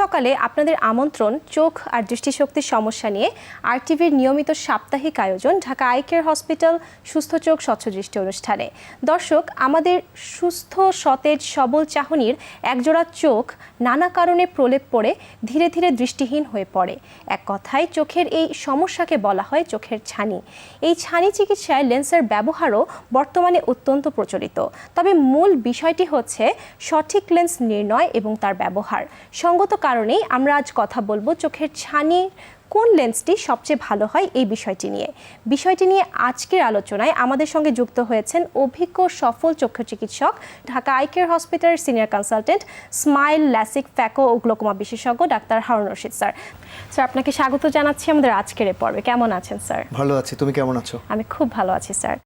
সকালে আপনাদের আমন্ত্রণ, চোখ আর দৃষ্টিশক্তির সমস্যা নিয়ে আরটিভির নিয়মিত সাপ্তাহিক আয়োজন ঢাকা আই কেয়ার হসপিটাল সুস্থ চোখ, স্বচ্ছ দৃষ্টি অনুষ্ঠানে। দর্শক, আমাদের সুস্থ, সতেজ, সবল চাহনির একজোড়া চোখ নানা কারণে প্রলেপ পড়ে ধীরে ধীরে দৃষ্টিহীন হয়ে পড়ে। এক কথায়, চোখের এই সমস্যাকে বলা হয় চোখের ছানি। এই ছানি চিকিৎসায় লেন্সের ব্যবহারও বর্তমানে অত্যন্ত প্রচলিত। তবে মূল বিষয়টি হচ্ছে সঠিক লেন্স নির্ণয় এবং তার ব্যবহার। সঙ্গত কারণেই আমরা আজ কথা বলব চোখের ছানি কোন লেন্সটি সবচেয়ে ভালো হয় এই বিষয়টি নিয়ে। বিষয়টি নিয়ে আজকের আলোচনায় আমাদের সঙ্গে যুক্ত হয়েছেন অভিজ্ঞ সফল চক্ষু চিকিৎসক ঢাকা আই কেয়ার হসপিটালের senior consultant smile LASIK phaco ও গ্লোকোমা বিশেষজ্ঞ doctor Harun Rashid sir. Sir আপনাকে স্বাগত জানাচ্ছি আমাদের আজকের এ পর্বে। কেমন আছেন স্যার? ভালো আছি। তুমি কেমন আছো? আমি খুব ভালো আছি স্যার।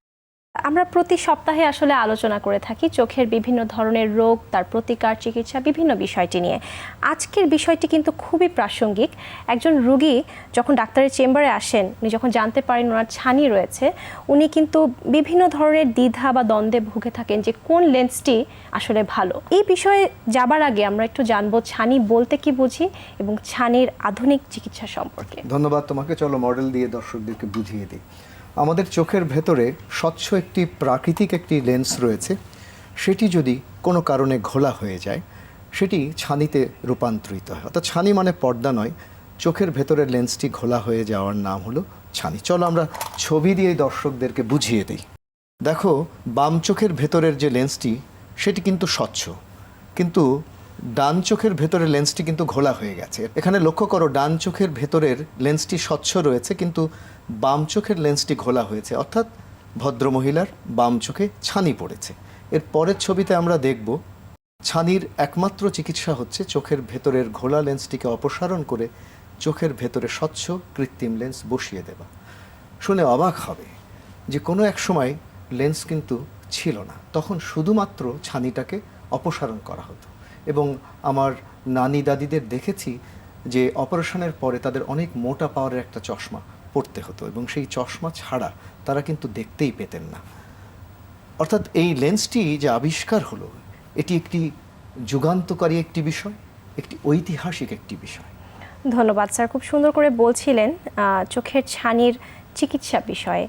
আমরা প্রতি সপ্তাহে আসলে আলোচনা করে থাকি চোখের বিভিন্ন ধরনের রোগ, তার প্রতিকার, চিকিৎসা, বিভিন্ন বিষয়টি নিয়ে। আজকের বিষয়টি কিন্তু খুবই প্রাসঙ্গিক। একজন রুগী যখন ডাক্তারের চেম্বারে আসেন, উনি যখন জানতে পারেন ওনার ছানি রয়েছে, উনি কিন্তু বিভিন্ন ধরনের দ্বিধা বা দ্বন্দ্বে ভুগে থাকেন যে কোন লেন্সটি আসলে ভালো। এই বিষয়ে যাবার আগে আমরা একটু জানব ছানি বলতে কি বুঝি এবং ছানির আধুনিক চিকিৎসা সম্পর্কে। ধন্যবাদ তোমাকে। চলো মডেল দিয়ে দর্শকদেরকে বুঝিয়ে দিই। আমাদের চোখের ভেতরে স্বচ্ছ একটি প্রাকৃতিক একটি লেন্স রয়েছে। সেটি যদি কোনো কারণে ঘোলা হয়ে যায়, সেটি ছানিতে রূপান্তরিত হয়। অর্থাৎ ছানি মানে পর্দা নয়, চোখের ভেতরের লেন্সটি ঘোলা হয়ে যাওয়ার নাম হলো ছানি। চলো আমরা ছবি দিয়ে দর্শকদেরকে বুঝিয়ে দিই। দেখো, বাম চোখের ভেতরের যে লেন্সটি, সেটি কিন্তু স্বচ্ছ। কিন্তু ডান চোখের ভেতরের লেন্সটি কিন্তু ঘোলা হয়ে গেছে। এখানে লক্ষ্য করো, ডান চোখের ভেতরের লেন্সটি স্বচ্ছ রয়েছে, কিন্তু বাম চোখের লেন্সটি ঘোলা হয়েছে। অর্থাৎ ভদ্রমহিলার বাম চোখে ছানি পড়েছে। এর পরের ছবিতে আমরা দেখব, ছানির একমাত্র চিকিৎসা হচ্ছে চোখের ভেতরের ঘোলা লেন্সটিকে অপসারণ করে চোখের ভেতরে স্বচ্ছ কৃত্রিম লেন্স বসিয়ে দেওয়া। শুনে অবাক হবে যে কোনো এক সময় লেন্স কিন্তু ছিল না। তখন শুধুমাত্র ছানিটাকে অপসারণ করা হতো। এবং আমার নানি দাদিদের দেখেছি যে অপারেশনের পরে তাদের অনেক মোটা পাওয়ারের একটা চশমা পড়তে হতো এবং সেই চশমা ছাড়া তারা কিন্তু দেখতেই পেতেন না। অর্থাৎ এই লেন্সটি যে আবিষ্কার হলো, এটি একটি যুগান্তকারী একটি বিষয়, একটি ঐতিহাসিক একটি বিষয়। ধন্যবাদ স্যার, খুব সুন্দর করে বলছিলেন চোখের ছানির চিকিৎসা বিষয়ে।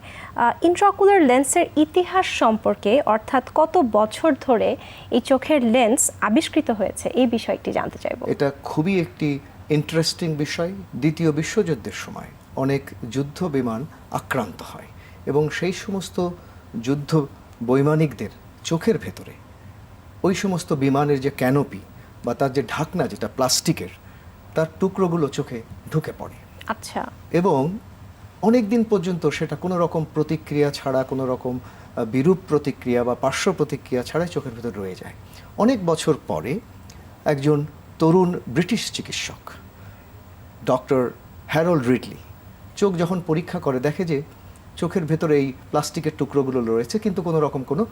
ইন্ট্রাকুলার লেন্সের ইতিহাস সম্পর্কে অর্থাৎ কত বছর ধরে এই চোখের লেন্স আবিষ্কৃত হয়েছে এই বিষয়টি জানতে চাইব। এটা খুবই একটি ইন্টারেস্টিং বিষয় দ্বিতীয় বিশ্বযুদ্ধের সময় অনেক যুদ্ধ বিমান আক্রান্ত হয় এবং সেই সমস্ত যুদ্ধ বৈমানিকদের চোখের ভেতরে ওই সমস্ত বিমানের যে ক্যানোপি বা তার যে ঢাকনা যেটা প্লাস্টিকের তার টুকরোগুলো চোখে ঢুকে পড়ে। আচ্ছা। এবং অনেক দিন পর্যন্ত সেটা কোনো রকম প্রতিক্রিয়া ছাড়া কোনো রকম বিরূপ প্রতিক্রিয়া বা পার্শ্ব প্রতিক্রিয়া ছাড়াই চোখের ভেতর রয়ে যায় অনেক বছর পরে একজন তরুণ ব্রিটিশ চিকিৎসক ডক্টর হ্যারোল্ড রিডলি চোখ যখন পরীক্ষা করে দেখে যে চোখের ভেতরে এই প্লাস্টিকের টুকরোগুলো রয়েছে কিন্তু কোনো রকম কোনো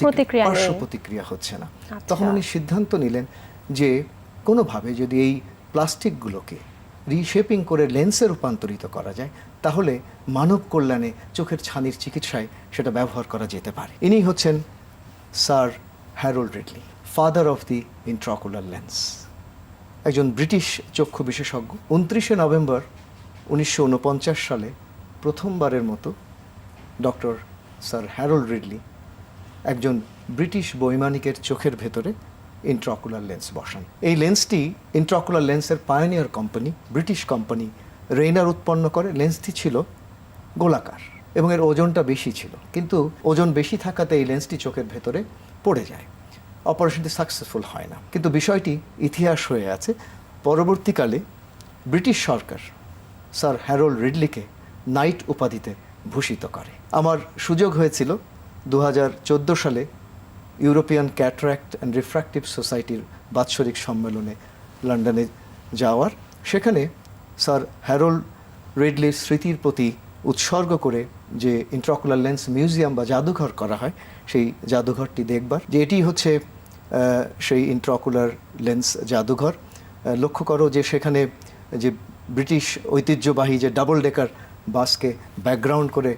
প্রতিক্রিয়া। পার্শ্ব প্রতিক্রিয়া হচ্ছে না আচ্ছা। তখন উনি সিদ্ধান্ত নিলেন যে কোনোভাবে যদি এই প্লাস্টিকগুলোকে রিশেপিং করে লেন্সে রূপান্তরিত করা যায়, তাহলে মানব কল্যাণে চোখের ছানির চিকিৎসায় সেটা ব্যবহার করা যেতে পারে। ইনি হচ্ছেন sir Harold Ridley, father of the intraocular lens. একজন ব্রিটিশ চক্ষু বিশেষজ্ঞ। উনত্রিশে নভেম্বর উনিশশো উনপঞ্চাশ সালে প্রথমবারের মতো ডক্টর স্যার হ্যারোল্ড রিডলি একজন ব্রিটিশ বৈমানিকের চোখের ভেতরে ইন্ট্রাকুলার লেন্স বসান। এই লেন্সটি ইন্ট্রাকুলার লেন্সের pioneer company British company Rayner উৎপন্ন করে। লেন্সটি ছিল গোলাকার এবং এর ওজনটা বেশি ছিল। কিন্তু ওজন বেশি থাকাতে এই লেন্সটি চোখের ভেতরে পড়ে যায়। অপারেশনটি সাকসেসফুল হয় না। কিন্তু বিষয়টি ইতিহাস হয়ে আছে। পরবর্তীকালে ব্রিটিশ সরকার স্যার হ্যারোল্ড রিডলিকে নাইট উপাধিতে ভূষিত করে। আমার সুযোগ হয়েছিল দু হাজার চোদ্দ সালে ইউরোপিয়ান ক্যাটরাক্ট অ্যান্ড রিফ্র্যাক্টিভ সোসাইটির বাৎসরিক সম্মেলনে লন্ডনে যাওয়ার। সেখানে স্যার হ্যারোল্ড রেডলির স্মৃতির প্রতি উৎসর্গ করে যে ইন্ট্রাকুলার লেন্স মিউজিয়াম বা জাদুঘর করা হয়, সেই জাদুঘরটি দেখবার। যে এটি হচ্ছে সেই ইন্ট্রাকুলার লেন্স জাদুঘর। লক্ষ্য করো যে সেখানে যে ব্রিটিশ ঐতিহ্যবাহী যে ডাবল ডেকার বাসকে ব্যাকগ্রাউন্ড করে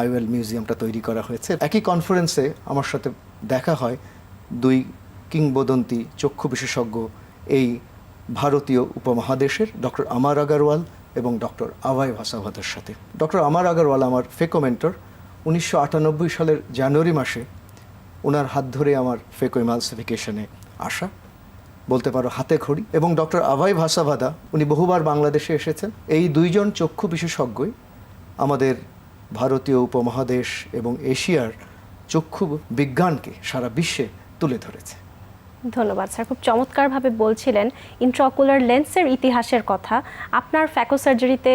আইওয়েল মিউজিয়ামটা তৈরি করা হয়েছে। একই কনফারেন্সে আমার সাথে দেখা হয় দুই কিংবদন্তি চক্ষু বিশেষজ্ঞ এই ভারতীয় উপমহাদেশের ডক্টর আমার আগারওয়াল এবং ডক্টর আভয় ভাসাভাদের সাথে। ডক্টর আমার আগারওয়াল আমার ফেকো মেন্টর। উনিশশো আটানব্বই সালের জানুয়ারি মাসে ওনার হাত ধরে আমার ফেকো ইমালসিফিকেশনে আসা, বলতে পারো হাতে খড়ি। এবং ডক্টর আভয় ভাসাভাদা, উনি বহুবার বাংলাদেশে এসেছেন। এই দুইজন চক্ষু বিশেষজ্ঞই আমাদের ভারতীয় উপমহাদেশ এবং এশিয়ার চক্ষু বিজ্ঞানকে সারা বিশ্বে তুলে ধরেছে। ধন্যবাদ স্যার খুব চমৎকারভাবে বলছিলেন ইন্ট্রাকুলার লেন্সের ইতিহাসের কথা আপনার ফ্যাকো সার্জারিতে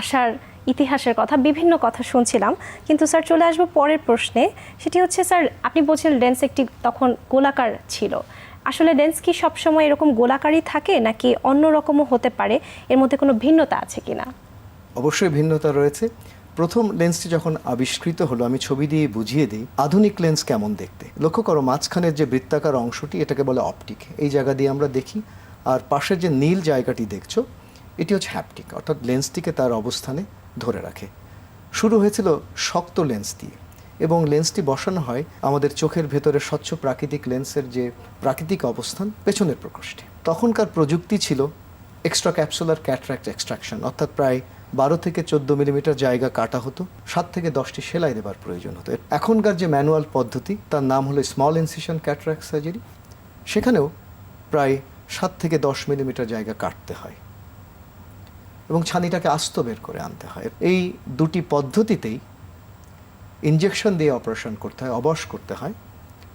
আসার ইতিহাসের কথা বিভিন্ন কথা শুনছিলাম। কিন্তু স্যার চলে আসব পরের প্রশ্নে সেটি হচ্ছে স্যার আপনি বলছেন লেন্স একটি তখন গোলাকার ছিল। আসলে লেন্স কি সবসময় এরকম গোলাকারই থাকে নাকি অন্য রকমও হতে পারে? এর মধ্যে কোনো ভিন্নতা আছে কিনা? অবশ্যই ভিন্নতা রয়েছে। প্রথম লেন্সটি যখন আবিষ্কৃত হলো, আমি ছবি দিয়ে বুঝিয়ে দিই, আধুনিক লেন্স কেমন দেখতে? লক্ষ্য করো, মাঝখানের যে বৃত্তাকার অংশটি, এটাকে বলে অপটিক এই জায়গা দিয়ে আমরা দেখি, আর পাশের যে নীল জায়গাটি দেখছ, এটি হচ্ছে হ্যাপটিক অর্থাৎ লেন্সটিকে তার অবস্থানে ধরে রাখে। শুরু হয়েছিল শক্ত লেন্স দিয়ে, এবং লেন্সটি বসানো হয় আমাদের চোখের ভেতরে স্বচ্ছ প্রাকৃতিক লেন্সের যে প্রাকৃতিক অবস্থান, পেছনের প্রকোষ্ঠে। তখনকার প্রযুক্তি ছিল এক্সট্রা ক্যাপসুলার ক্যাটরাক্ট এক্সট্রাকশন অর্থাৎ প্রায় বারো থেকে চোদ্দ মিলিমিটার জায়গা কাটা হতো, সাত থেকে দশটি সেলাই দেবার প্রয়োজন হতো। এখনকার যে ম্যানুয়াল পদ্ধতি, তার নাম হলো স্মল ইনসিশন ক্যাটরাক্ট সার্জারি। সেখানেও প্রায় সাত থেকে দশ মিলিমিটার জায়গা কাটতে হয় এবং ছানিটাকে আস্ত বের করে আনতে হয়। এই দুটি পদ্ধতিতেই ইনজেকশন দিয়ে অপারেশন করতে হয়, অবশ করতে হয়।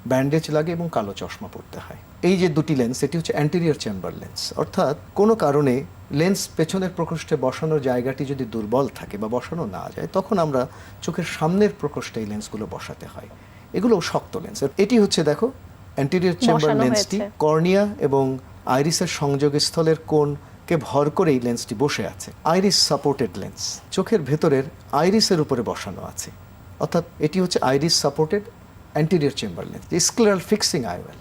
ব্যান্ডেজ লাগে এবং কালো চশমা পরতে হয়। এই যে দুটি লেন্স এটি হচ্ছে অ্যান্টেরিয়র চেম্বার লেন্স অর্থাৎ কোনো কারণে লেন্স পেছনের প্রকোষ্ঠে বসানোর জায়গাটি যদি দুর্বল থাকে বা বসানো না যায় তখন আমরা চোখের সামনের প্রকোষ্ঠে এই লেন্সগুলো বসাতে হয়। এগুলো শক্ত লেন্স এটি হচ্ছে দেখো অ্যান্টেরিয়র চেম্বার লেন্সটি কর্নিয়া এবং আইরিসের সংযোগস্থলের কোণকে ভর করে এই লেন্সটি বসে আছে। আইরিস সাপোর্টেড লেন্স চোখের ভেতরের আইরিসের উপরে বসানো আছে। অর্থাৎ এটি হচ্ছে iris supported anterior chamber lens scleral fixing IOL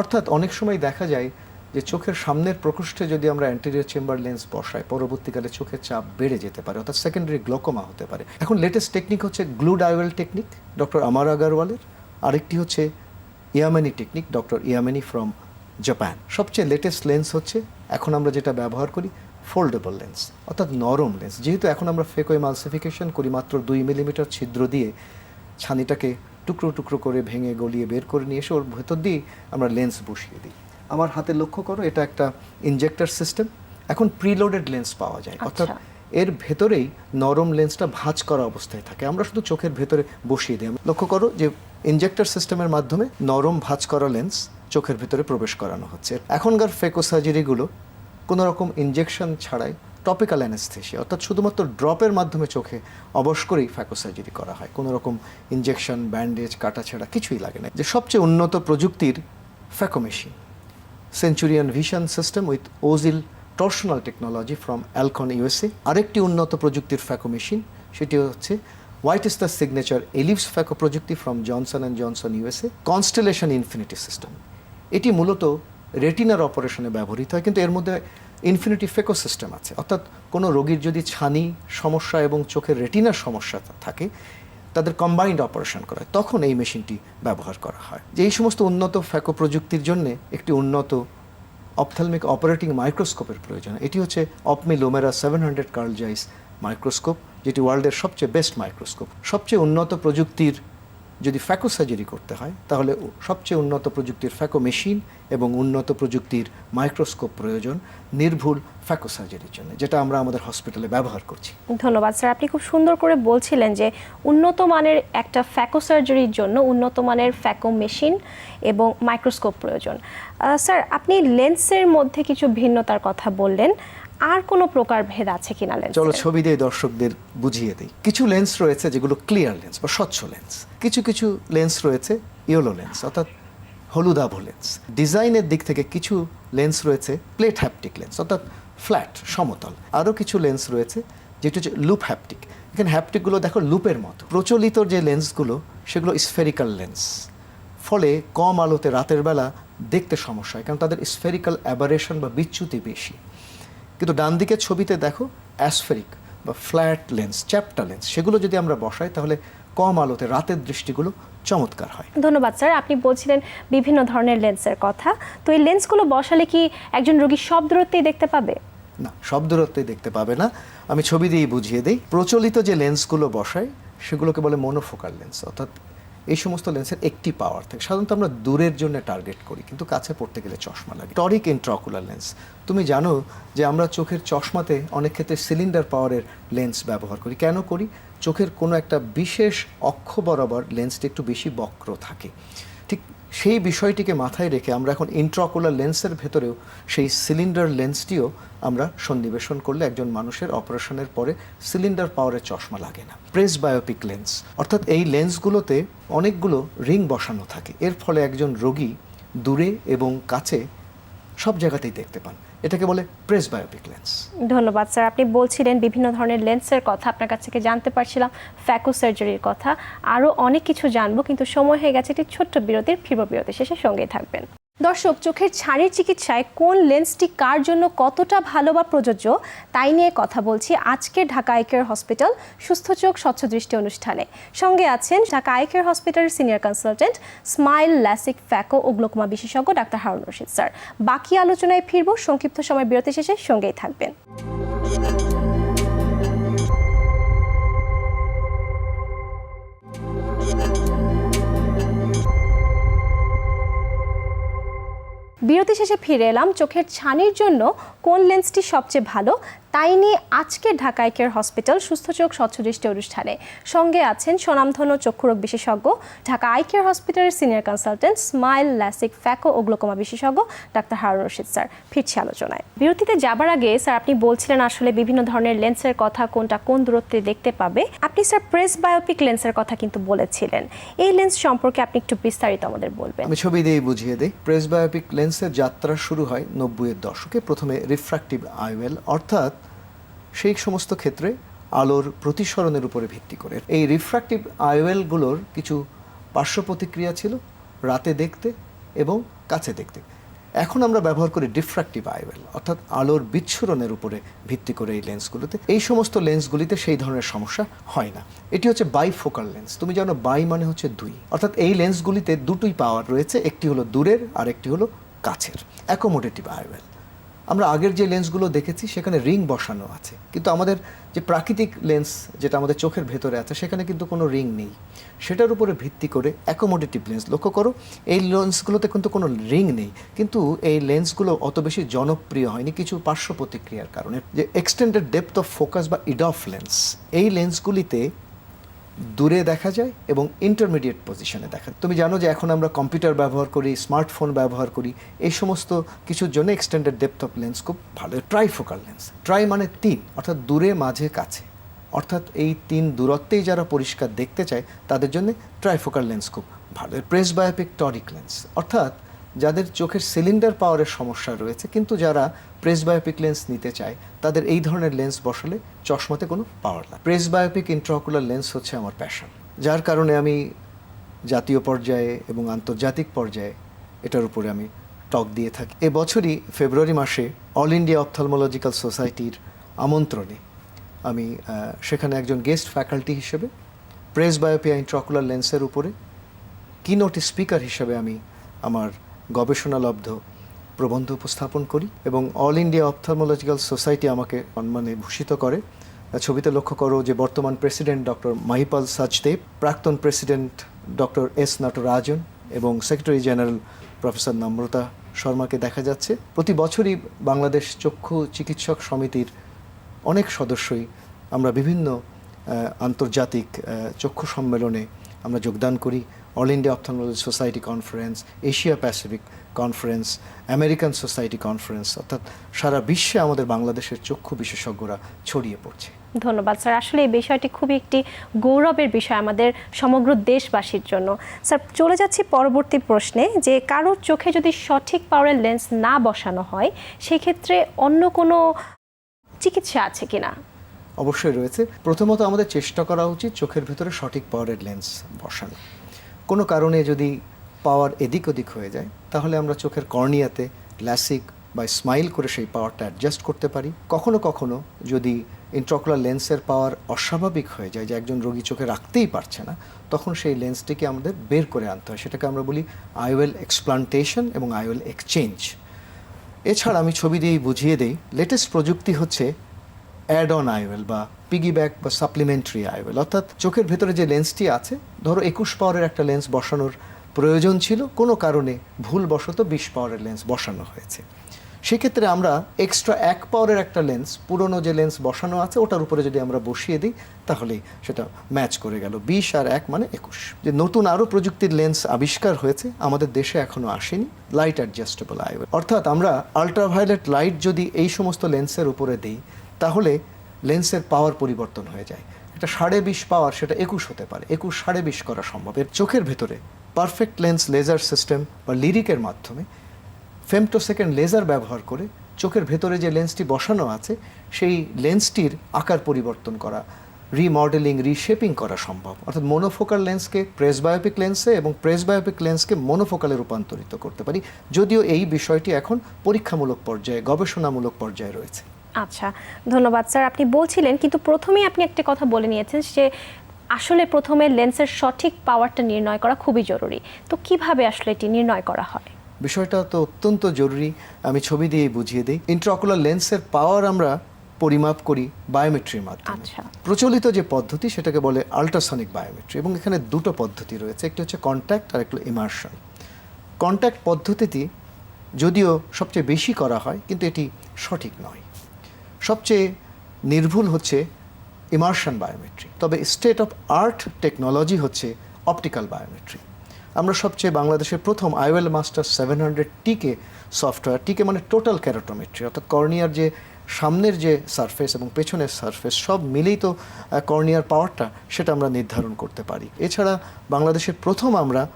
অর্থাৎ অনেক সময় দেখা যায় যে চোখের সামনের প্রকোষ্ঠে যদি আমরা অ্যান্টিরিয়র চেম্বার লেন্স বসাই, পরবর্তীকালে চোখের চাপ বেড়ে যেতে পারে, অর্থাৎ সেকেন্ডারি গ্লোকোমা হতে পারে। এখন লেটেস্ট টেকনিক হচ্ছে গ্লুড আইওয়েল টেকনিক ডক্টর আমার আগারওয়ালের আরেকটি হচ্ছে Yamane technique doctor Yamane from Japan সবচেয়ে লেটেস্ট লেন্স হচ্ছে, এখন আমরা যেটা ব্যবহার করি ফোল্ডেবল লেন্স অর্থাৎ নরম লেন্স যেহেতু এখন আমরা ফেকো এমালসিফিকেশন করি মাত্র দুই মিলিমিটার ছিদ্র দিয়ে, ছানিটাকে টুকরো টুকরো করে ভেঙে গলিয়ে বের করে নিয়ে এসে ওর ভেতর দিয়ে আমরা লেন্স বসিয়ে দিই। আমার হাতে লক্ষ্য করো এটা একটা ইনজেক্টর সিস্টেম এখন প্রিলোডেড লেন্স পাওয়া যায়। অর্থাৎ আচ্ছা। এর ভেতরেই নরম লেন্সটা ভাঁজ করা অবস্থায় থাকে। আমরা শুধু চোখের ভেতরে বসিয়ে দিই। লক্ষ্য করো যে ইনজেক্টর সিস্টেমের মাধ্যমে নরম ভাঁজ করা লেন্স চোখের ভেতরে প্রবেশ করানো হচ্ছে। এখনকার ফেকো সার্জারিগুলো কোনো রকম ইনজেকশন ছাড়াই টপিক্যাল অ্যানেস্থেশিয়া অর্থাৎ শুধুমাত্র ড্রপের মাধ্যমে চোখে অবশ করেই ফ্যাকো সার্জারি করা হয়। কোনো রকম ইনজেকশন ব্যান্ডেজ কাটাছেঁড়া কিছুই লাগে না। যে সবচেয়ে উন্নত প্রযুক্তির phaco machine Centurion vision system with OZil torsional technology from Alcon USA আরেকটি উন্নত প্রযুক্তির ফ্যাকো মেশিন সেটি হচ্ছে white is the signature elite phaco প্রযুক্তি from Johnson and Johnson USA Constellation Infiniti system এটি মূলত রেটিনার অপারেশনে ব্যবহৃত হয়, কিন্তু এর মধ্যে ইনফিনিটি ফেকো সিস্টেম আছে। অর্থাৎ কোনো রোগীর যদি ছানি সমস্যা এবং চোখের রেটিনার সমস্যা থাকে, তাদের কম্বাইন্ড অপারেশন করা হয়। তখন এই মেশিনটি ব্যবহার করা হয়। যে এই সমস্ত উন্নত ফ্যাকো প্রযুক্তির জন্য একটি উন্নত অপথ্যালমিক অপারেটিং মাইক্রোস্কোপের প্রয়োজন। এটি হচ্ছে OPMI Lumera seven hundred Carl Zeiss microscope যেটি ওয়ার্ল্ডের সবচেয়ে বেস্ট মাইক্রোস্কোপ সবচেয়ে উন্নত প্রযুক্তির যদি ফ্যাকো সার্জারি করতে হয়, তাহলে সবচেয়ে উন্নত প্রযুক্তির ফ্যাকো মেশিন এবং উন্নত প্রযুক্তির মাইক্রোস্কোপ প্রয়োজন নির্ভুল ফ্যাকো সার্জারির জন্য, যেটা আমরা আমাদের হসপিটালে ব্যবহার করছি। ধন্যবাদ, স্যার। আপনি খুব সুন্দর করে বলছিলেন যে উন্নত মানের একটা ফ্যাকো সার্জারির জন্য উন্নত মানের ফ্যাকো মেশিন এবং মাইক্রোস্কোপ প্রয়োজন। স্যার, আপনি লেন্সের মধ্যে কিছু ভিন্নতার কথা বললেন। আর কোনো প্রকার ভেদ আছে কিনা লেন্স? চলো ছবি দিয়ে দর্শকদের বুঝিয়ে দিই। কিছু লেন্স রয়েছে যেগুলো ক্লিয়ার লেন্স বা স্বচ্ছ লেন্স কিছু কিছু লেন্স রয়েছে ইয়েলো লেন্স অর্থাৎ হলুদাভ লেন্স ডিজাইনের দিক থেকে কিছু লেন্স রয়েছে প্লেট হ্যাপটিক লেন্স অর্থাৎ ফ্ল্যাট সমতল। আরও কিছু লেন্স রয়েছে যেটি হচ্ছে লুপ হ্যাপটিক এখানে হ্যাপটিকগুলো দেখো লুপের মতো। প্রচলিত যে লেন্সগুলো সেগুলো স্ফেরিক্যাল লেন্স ফলে কম আলোতে রাতের বেলা দেখতে সমস্যা হয়, কারণ তাদের স্ফেরিক্যাল অ্যাবারেশন বা বিচ্যুতি বেশি। কিন্তু ডান দিকের ছবিতে দেখো অ্যাসফেরিক বা ফ্ল্যাট লেন্স চ্যাপটা লেন্স সেগুলো যদি আমরা বসাই তাহলে কম আলোতে রাতের দৃষ্টিগুলো চমৎকার হয়। ধন্যবাদ স্যার। আপনি বলছিলেন বিভিন্ন ধরনের লেন্সের কথা। তো এই লেন্সগুলো বসালে কি একজন রোগী সব দূরত্বেই দেখতে পাবে? না সব দূরত্বেই দেখতে পাবে না। আমি ছবি দিয়েই বুঝিয়ে দিই। প্রচলিত যে লেন্সগুলো বসাই সেগুলোকে বলে মনোফোকাল লেন্স অর্থাৎ এই সমস্ত লেন্সের একটি পাওয়ার থাকে। সাধারণত আমরা দূরের জন্য টার্গেট করি, কিন্তু কাছে পড়তে গেলে চশমা লাগে। টরিক ইন্ট্রাকুলার লেন্স তুমি জানো যে আমরা চোখের চশমাতে অনেক ক্ষেত্রে সিলিন্ডার পাওয়ারের লেন্স ব্যবহার করি। কেন করি? চোখের কোনো একটা বিশেষ অক্ষ বরাবর লেন্সটি একটু বেশি বক্র থাকে। ঠিক সেই বিষয়টিকে মাথায় রেখে আমরা এখন ইন্ট্রাকুলার লেন্সের ভেতরেও সেই সিলিন্ডার লেন্সটিও আমরা সন্নিবেশন করলে একজন মানুষের অপারেশনের পরে সিলিন্ডার পাওয়ারের চশমা লাগে না। প্রেস বায়োপিক লেন্স অর্থাৎ এই লেন্সগুলোতে অনেকগুলো রিং বসানো থাকে। এর ফলে একজন রোগী দূরে এবং কাছে সব জায়গাতেই দেখতে পান। এটাকে বলে প্রেস বায়োপিক লেন্স ধন্যবাদ, স্যার। আপনি বলছিলেন বিভিন্ন ধরনের লেন্সের কথা, আপনার কাছ থেকে জানতে পারছিলাম ফ্যাকো সার্জারির কথা। আরও অনেক কিছু জানব, কিন্তু সময় হয়ে গেছে একটি ছোট্ট বিরতির ফিরব বিরতি শেষে সঙ্গেই থাকবেন। দর্শক, চোখের ছানির চিকিৎসায় কোন লেন্সটি কার জন্য কতটা ভালো বা প্রযোজ্য, তাই নিয়ে কথা বলছি আজকের ঢাকা আইকেয়ার হসপিটাল সুস্থ চোখ, স্বচ্ছ দৃষ্টি অনুষ্ঠানে। সঙ্গে আছেন ঢাকা আইকেয়ার হসপিটালের senior consultant smile LASIK phaco ও গ্লোকমা বিশেষজ্ঞ ডাক্তার হারুন রশিদ স্যার। বাকি আলোচনায় ফিরব, সংক্ষিপ্ত সময় বিরতি শেষে সঙ্গেই থাকবেন। বিরতি শেষে ফিরে এলাম। চোখের ছানির জন্য কোন লেন্সটি সবচেয়ে ভালো? তাই নিয়ে আজকে ঢাকায় কেয়ার হসপিটাল সুস্থ চোখ, স্বচ্ছ দৃষ্টি অনুষ্ঠানে সঙ্গে আছেন স্বনামধন্য চক্ষুরোগ বিশেষজ্ঞ, ঢাকা আই কেয়ার হসপিটালের senior consultant smile LASIK phaco ও গ্লোকোমা বিশেষজ্ঞ ডাক্তার হারুন রশিদ, স্যার। ফিরছি আলোচনায়। বিরতিতে যাবার আগে, স্যার, আপনি বলছিলেন আসলে বিভিন্ন ধরনের লেন্সের কথা কোনটা কোন দূরত্বে দেখতে পাবে। আপনি, স্যার, প্রেস বায়োপিক লেন্সের কথা কিন্তু বলেছিলেন। এই লেন্স সম্পর্কে আপনি একটু বিস্তারিত আমাদের বলবেন। আমি ছবি দিয়ে বুঝিয়ে দিই। প্রেস বায়োপিক লেন্সের যাত্রা শুরু হয় নব্বইয়ের দশকে। প্রথমে রিফ্র্যাক্টিভ আইওয়েল অর্থাৎ সেই সমস্ত ক্ষেত্রে আলোর প্রতিসরণের উপরে ভিত্তি করে। এই রিফ্র্যাক্টিভ আইওয়েলগুলোর কিছু পার্শ্ব প্রতিক্রিয়া ছিল, রাতে দেখতে এবং কাছে দেখতে। এখন আমরা ব্যবহার করি ডিফ্র্যাক্টিভ আইওয়েল অর্থাৎ আলোর বিচ্ছুরণের উপরে ভিত্তি করে এই লেন্সগুলোতে এই সমস্ত লেন্সগুলিতে সেই ধরনের সমস্যা হয় না। এটি হচ্ছে বাইফোকাল লেন্স তুমি জানো বাই মানে হচ্ছে দুই। অর্থাৎ এই লেন্সগুলিতে দুটোই পাওয়ার রয়েছে, একটি হলো দূরের আর একটি হলো কাছের অ্যাকোমোডেটিভ আইওয়েল আমরা আগের যে লেন্সগুলো দেখেছি, সেখানে রিং বসানো আছে। কিন্তু আমাদের যে প্রাকৃতিক লেন্স যেটা আমাদের চোখের ভেতরে আছে, সেখানে কিন্তু কোনো রিং নেই। সেটার উপরে ভিত্তি করে অ্যাকোমোডেটিভ লেন্স লক্ষ্য করো, এই লেন্সগুলোতে কিন্তু কোনো রিং নেই। কিন্তু এই লেন্সগুলো অত বেশি জনপ্রিয় হয়নি কিছু পার্শ্ব প্রতিক্রিয়ার কারণে। যে এক্সটেন্ডেড ডেপথ অফ ফোকাস বা ইডফ লেন্স এই লেন্সগুলিতে দূরে দেখা যায় এবং ইন্টারমিডিয়েট পজিশনে দেখা। তুমি জানো যে এখন আমরা কম্পিউটার ব্যবহার করি স্মার্টফোন ব্যবহার করি, এই সমস্ত কিছুর জন্য এক্সটেন্ডেড ডেপথ অফ লেন্স খুব ভালো ট্রাইফোকাল লেন্স ট্রাই মানে তিন, অর্থাৎ দূরে, মাঝে, কাছে। অর্থাৎ এই তিন দূরত্বেই যারা পরিষ্কার দেখতে চায়, তাদের জন্য ট্রাইফোকাল লেন্স খুব ভালো। প্রেস বায়োপিক টরিক লেন্স অর্থাৎ যাদের চোখের সিলিন্ডার পাওয়ারের সমস্যা রয়েছে, কিন্তু যারা প্রেস বায়োপিক লেন্স নিতে চায়, তাদের এই ধরনের লেন্স বসালে চশমাতে কোনো পাওয়ার লাগে প্রেস বায়োপিক ইন্ট্রাকুলার লেন্স হচ্ছে আমার প্যাশন যার কারণে আমি জাতীয় পর্যায়ে এবং আন্তর্জাতিক পর্যায়ে এটার উপরে আমি টক দিয়ে থাকি। এবছরই ফেব্রুয়ারি মাসে অল ইন্ডিয়া অপথলমোলজিক্যাল সোসাইটির আমন্ত্রণে আমি সেখানে একজন গেস্ট ফ্যাকাল্টি হিসেবে প্রেস বায়োপিয়া ইন্ট্রাকুলার লেন্সের উপরে কিনোট স্পিকার হিসেবে আমি আমার গবেষণালব্ধ প্রবন্ধ উপস্থাপন করি এবং অল ইন্ডিয়া অপথলমোলজিক্যাল সোসাইটি আমাকে সম্মানে ভূষিত করে। ছবিতে লক্ষ্য করো যে বর্তমান প্রেসিডেন্ট ডক্টর মাহিপাল সাজদেব, প্রাক্তন প্রেসিডেন্ট ডক্টর এস নটরাজন এবং সেক্রেটারি জেনারেল প্রফেসর নম্রতা শর্মাকে দেখা যাচ্ছে। প্রতি বছরই বাংলাদেশ চক্ষু চিকিৎসক সমিতির অনেক সদস্যই আমরা বিভিন্ন আন্তর্জাতিক চক্ষু সম্মেলনে আমরা যোগদান করি। All India ophthalmology society conference Asia Pacific conference American society conference অর্থাৎ সারা বিশ্বে আমাদের বাংলাদেশের চক্ষু বিশেষজ্ঞরা ছড়িয়ে পড়ছে। ধন্যবাদ, স্যার। আসলে এই বিষয়টি খুবই একটি গৌরবের বিষয় আমাদের সমগ্র দেশবাসীর জন্য। স্যার, চলে যাচ্ছি পরবর্তী প্রশ্নে যে কারোর চোখে যদি সঠিক পাওয়ারের লেন্স না বসানো হয়, সেক্ষেত্রে অন্য কোনো চিকিৎসা আছে কিনা? অবশ্যই রয়েছে। প্রথমত আমাদের চেষ্টা করা উচিত চোখের ভেতরে সঠিক পাওয়ারের লেন্স বসানো। কোনো কারণে যদি পাওয়ার এদিক ওদিক হয়ে যায়, তাহলে আমরা চোখের কর্নিয়াতে ল্যাসিক বা স্মাইল করে সেই পাওয়ারটা অ্যাডজাস্ট করতে পারি। কখনো কখনো যদি ইন্ট্রকুলার লেন্সের পাওয়ার অস্বাভাবিক হয়ে যায়, যে একজন রোগী চোখে রাখতেই পারছে না, তখন সেই লেন্সটিকে আমাদের বের করে আনতে হয়। সেটাকে আমরা বলি আইওয়েল এক্সপ্লান্টেশন এবং আইওয়েল এক্সচেঞ্জ। এছাড়া আমি ছবি দিয়েই বুঝিয়ে দিই লেটেস্ট প্রযুক্তি হচ্ছে অ্যাড অন আইওয়েল বা পিগিব্যাক বা সাপ্লিমেন্টারি আইওয়েল অর্থাৎ চোখের ভেতরে যে লেন্সটি আছে, ধরো একুশ পাওয়ারের একটা লেন্স বসানোর প্রয়োজন ছিল, কোনো কারণে ভুলবশত বিশ পাওয়ারের লেন্স বসানো হয়েছে। সেক্ষেত্রে আমরা এক্সট্রা এক পাওয়ারের একটা লেন্স পুরনো যে লেন্স বসানো আছে, ওটার উপরে যদি আমরা বসিয়ে দিই তাহলেই সেটা ম্যাচ করে গেল। বিশ আর এক মানে একুশ। যে নতুন আরও প্রযুক্তির লেন্স আবিষ্কার হয়েছে, আমাদের দেশে এখনও আসেনি লাইট অ্যাডজাস্টেবল আইওয়েল অর্থাৎ আমরা আলট্রাভায়োলেট লাইট যদি এই সমস্ত লেন্সের উপরে দিই তাহলে লেন্সের পাওয়ার পরিবর্তন হয়ে যায়। এটা সাড়ে বিশ পাওয়ার, সেটা একুশ হতে পারে। একুশ, সাড়ে বিশ করা সম্ভব। এর চোখের ভেতরে পারফেক্ট লেন্স লেজার সিস্টেম বা লিরিকের মাধ্যমে ফেমটো সেকেন্ড লেজার ব্যবহার করে চোখের ভেতরে যে লেন্সটি বসানো আছে, সেই লেন্সটির আকার পরিবর্তন করা রিমডেলিং রিশেপিং করা সম্ভব। অর্থাৎ মোনোফোকাল লেন্সকে প্রেসবায়োপিক লেন্সে এবং প্রেসবায়োপিক লেন্সকে মনোফোকালে রূপান্তরিত করতে পারি। যদিও এই বিষয়টি এখন পরীক্ষামূলক পর্যায়ে, গবেষণামূলক পর্যায়ে রয়েছে। আচ্ছা ধন্যবাদ স্যার। আপনি বলছিলেন কিন্তু প্রথমেই আপনি একটা কথা বলে নিয়েছেন যে আসলে প্রথমে লেন্সের সঠিক পাওয়ারটা নির্ণয় করা খুবই জরুরি। তো কীভাবে আসলে এটি নির্ণয় করা হয়? বিষয়টা তো অত্যন্ত জরুরি আমি ছবি দিয়ে বুঝিয়ে দিই। ইন্ট্রাকুলার লেন্সের পাওয়ার আমরা পরিমাপ করি বায়োমেট্রির মাধ্যমে। আচ্ছা। প্রচলিত যে পদ্ধতি সেটাকে বলে আল্ট্রাসনিক বায়োমেট্রি এবং এখানে দুটো পদ্ধতি রয়েছে একটি হচ্ছে কন্ট্যাক্ট আর একটি ইমার্শন কন্ট্যাক্ট পদ্ধতিটি যদিও সবচেয়ে বেশি করা হয় কিন্তু এটি সঠিক নয়। সবচেয়ে নির্ভুল হচ্ছে ইমার্শন বায়োমেট্রি তবে স্টেট অফ আর্ট টেকনোলজি হচ্ছে অপটিক্যাল বায়োমেট্রি আমরা সবচেয়ে বাংলাদেশের প্রথম IOL master seven hundred TK software TK মানে টোটাল ক্যারোটোমেট্রি অর্থাৎ কর্নিয়ার যে সামনের যে সারফেস এবং পেছনের সারফেস সব মিলেই তো কর্নিয়ার পাওয়ারটা সেটা আমরা নির্ধারণ করতে পারি। এছাড়া বাংলাদেশের প্রথম আমরা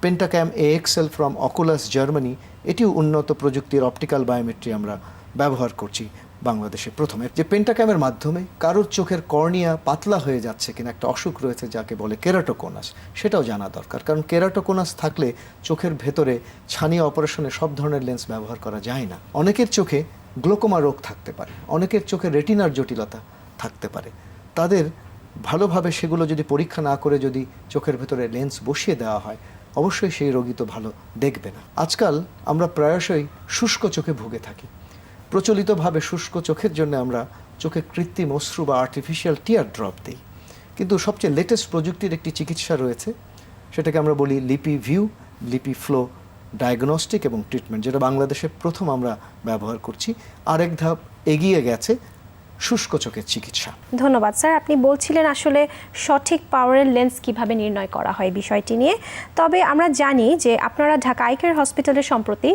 Pentacam AXL from Oculus Germany এটিও উন্নত প্রযুক্তির অপটিক্যাল বায়োমেট্রি আমরা ব্যবহার করছি। বাংলাদেশে প্রথমে যে পেন্টাক্যামের মাধ্যমে কারোর চোখের কর্নিয়া পাতলা হয়ে যাচ্ছে কিনা একটা অসুখ রয়েছে যাকে বলে কেরাটোকোনাস সেটাও জানা দরকার। কারণ কেরাটোকোনাস থাকলে চোখের ভেতরে ছানি অপারেশনে সব ধরনের লেন্স ব্যবহার করা যায় না। অনেকের চোখে গ্লোকোমা রোগ থাকতে পারে, অনেকের চোখে রেটিনার জটিলতা থাকতে পারে। তাদের ভালোভাবে সেগুলো যদি পরীক্ষা না করে যদি চোখের ভেতরে লেন্স বসিয়ে দেওয়া হয়, অবশ্যই সেই রোগী তো ভালো দেখবে না। আজকাল আমরা প্রায়শই শুষ্ক চোখে ভুগে থাকি। প্রচলিতভাবে শুষ্ক চোখের জন্য আমরা চোখে কৃত্রিম অশ্রু বা আর্টিফিশিয়াল টিয়ার ড্রপ দিই। কিন্তু সবচেয়ে লেটেস্ট প্রযুক্তির একটি চিকিৎসা রয়েছে, সেটাকে আমরা বলি LipiView, LipiFlow diagnostic এবং ট্রিটমেন্ট, যেটা বাংলাদেশে প্রথম আমরা ব্যবহার করছি। আরেক ধাপ এগিয়ে গেছে শুষ্ক চোখের চিকিৎসা। ধন্যবাদ স্যার। আপনি বলছিলেন আসলে সঠিক পাওয়ারের লেন্স কীভাবে নির্ণয় করা হয় বিষয়টি নিয়ে। তবে আমরা জানি যে আপনারা ঢাকা আইকের হসপিটালে সম্প্রতি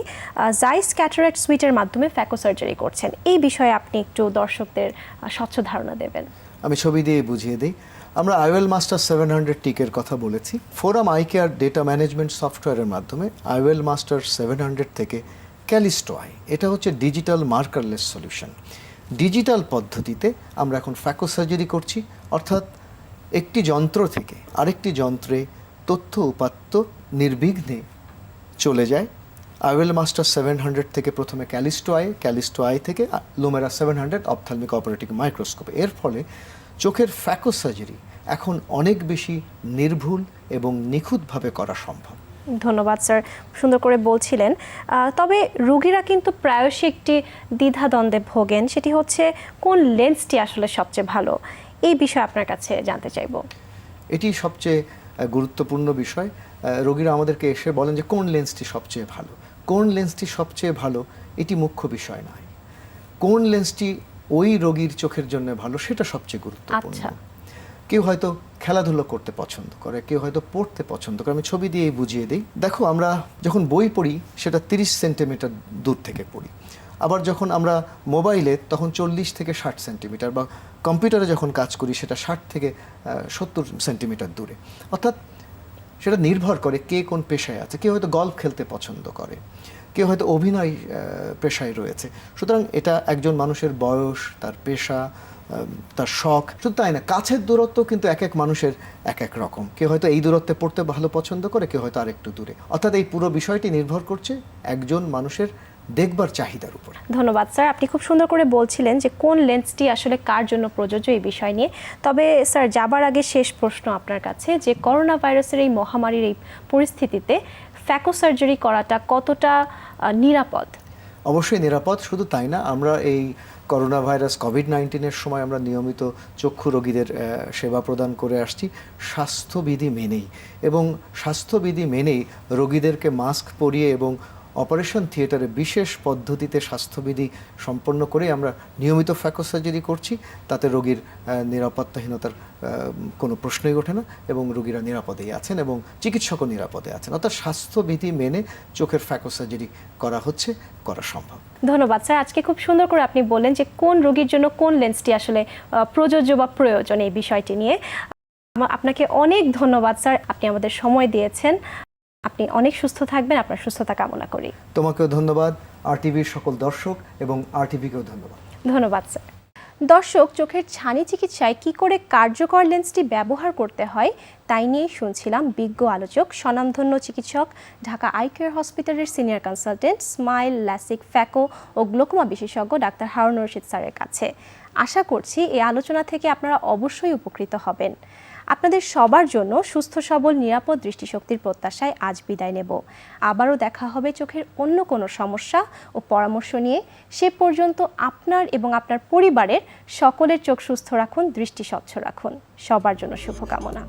জাইস ক্যাটারেক্ট সুইটের মাধ্যমে ফ্যাকো সার্জারি করছেন। এই বিষয়ে আপনি একটু দর্শকদের স্বচ্ছ ধারণা দেবেন। আমি ছবি দিয়ে বুঝিয়ে দিই। আমরা আইওয়েল মাস্টার সেভেন হান্ড্রেড টিকের কথা বলেছি। Forum eye care data management সফটওয়্যারের মাধ্যমে আইওয়েল মাস্টার সেভেন হান্ড্রেড থেকে ক্যালিস্টো আই। এটা হচ্ছে ডিজিটাল মার্কারলেস সলিউশন। ডিজিটাল পদ্ধতিতে আমরা এখন ফ্যাকো সার্জারি করছি, অর্থাৎ একটি যন্ত্র থেকে আরেকটি যন্ত্রে তথ্য উপাত্ত নির্বিঘ্নে চলে যায়। আইওয়েল মাস্টার সেভেন হান্ড্রেড থেকে প্রথমে ক্যালিস্টো আই ক্যালিস্টো আই থেকে Lumera seven hundred ophthalmic operating microscope. এর ফলে চোখের ফ্যাকো সার্জারি এখন অনেক বেশি নির্ভুল এবং নিখুঁতভাবে করা সম্ভব। ধন্যবাদ স্যার সুন্দর করে বলছিলেন। তবে রোগীরা কিন্তু প্রায়শই একটি দ্বিধাদ্বন্দ্বে ভোগেন। সেটি হচ্ছে কোন লেন্সটি আসলে সবচেয়ে ভালো? এই বিষয়ে আপনার কাছে জানতে চাইব। এটি সবচেয়ে গুরুত্বপূর্ণ বিষয়। রোগীরা আমাদেরকে এসে বলেন যে কোন লেন্সটি সবচেয়ে ভালো? কোন লেন্সটি সবচেয়ে ভালো? এটি মুখ্য বিষয় নয়। কোন লেন্সটি ওই রোগীর চোখের জন্য ভালো? সেটা সবচেয়ে গুরুত্বপূর্ণ। আচ্ছা। কেউ হয়তো খেলাধুলো করতে পছন্দ করে, কেউ হয়তো পড়তে পছন্দ করে। আমি ছবি দিয়েই বুঝিয়ে দিই। দেখো, আমরা যখন বই পড়ি, সেটা তিরিশ সেন্টিমিটার দূর থেকে পড়ি। আবার যখন আমরা মোবাইলে, তখন চল্লিশ থেকে ষাট সেন্টিমিটার বা কম্পিউটারে যখন কাজ করি, সেটা ষাট থেকে সত্তর সেন্টিমিটার দূরে। অর্থাৎ সেটা নির্ভর করে কে কোন পেশায় আছে। কেউ হয়তো গল্ফ খেলতে পছন্দ করে, কেউ হয়তো অভিনয় পেশায় রয়েছে। সুতরাং এটা একজন মানুষের বয়স, তার পেশা তার শখ। শুধু তাই না কাছের দূরত্ব কিন্তু এক এক মানুষের এক এক রকম। কেউ হয়তো এই দূরত্বে পড়তে ভালো পছন্দ করে কেউ হয়তো আরেকটু দূরে। অর্থাৎ এই পুরো বিষয়টি নির্ভর করছে একজন মানুষের দেখবার চাহিদার উপর। ধন্যবাদ স্যার। আপনি খুব সুন্দর করে বলছিলেন যে কোন লেন্সটি আসলে কার জন্য প্রযোজ্য এই বিষয় নিয়ে। তবে স্যার যাবার আগে শেষ প্রশ্ন আপনার কাছে যে করোনা ভাইরাসের এই মহামারীর এই পরিস্থিতিতে ফ্যাকো সার্জারি করাটা কতটা নিরাপদ? অবশ্যই নিরাপদ শুধু তাই না আমরা এই করোনা ভাইরাস কোভিড নাইন্টিনের সময় আমরা নিয়মিত চক্ষু রোগীদের সেবা প্রদান করে আসছি। স্বাস্থ্যবিধি মেনেই এবং স্বাস্থ্যবিধি মেনেই রোগীদেরকে মাস্ক পরিয়ে এবং অপারেশন থিয়েটারে বিশেষ পদ্ধতিতে স্বাস্থ্যবিধি সম্পন্ন করে আমরা নিয়মিত ফ্যাকো সার্জারি করছি, তাতে রোগীর নিরাপত্তাহীনতার কোনো প্রশ্নই ওঠে না এবং রোগীরা নিরাপদেই আছেন এবং চিকিৎসকও নিরাপদে আছেন। অর্থাৎ স্বাস্থ্যবিধি মেনে চোখের ফ্যাকো সার্জারি করা হচ্ছে, করা সম্ভব। ধন্যবাদ স্যার। আজকে খুব সুন্দর করে আপনি বললেন যে কোন রোগীর জন্য কোন লেন্সটি আসলে প্রযোজ্য বা প্রয়োজন এই বিষয়টি নিয়ে। আপনাকে অনেক ধন্যবাদ স্যার। আপনি আমাদের সময় দিয়েছেন। আপনি অনেক সুস্থ থাকবেন আপনার সুস্থতা কামনা করি। তোমাকেও ধন্যবাদ আর টিভির সকল দর্শক এবং আর টিভিকেও ধন্যবাদ। ধন্যবাদ স্যার। দর্শক চোখের ছানি চিকিৎসায় কি করে কার্যকর লেন্সটি ব্যবহার করতে হয় তাই নিয়েই শুনছিলাম বিজ্ঞ আলোচক স্বনামধন্য চিকিৎসক ঢাকা আই কেয়ার হসপিটালের senior consultant smile LASIK phaco ও গ্লোকোমা বিশেষজ্ঞ ডাক্তার হারুন রশিদ স্যারের কাছে। আশা করছি এই আলোচনা থেকে আপনারা অবশ্যই উপকৃত হবেন। আপনাদের সবার জন্য সুস্থ, সবল, নিরাপদ দৃষ্টিশক্তির প্রত্যাশায় আজ বিদায় নেব। আবারও দেখা হবে চোখের অন্য কোনো সমস্যা ও পরামর্শ নিয়ে। সে পর্যন্ত আপনার এবং আপনার পরিবারের সকলের চোখ সুস্থ রাখুন, দৃষ্টি স্বচ্ছ রাখুন। সবার জন্য শুভকামনা।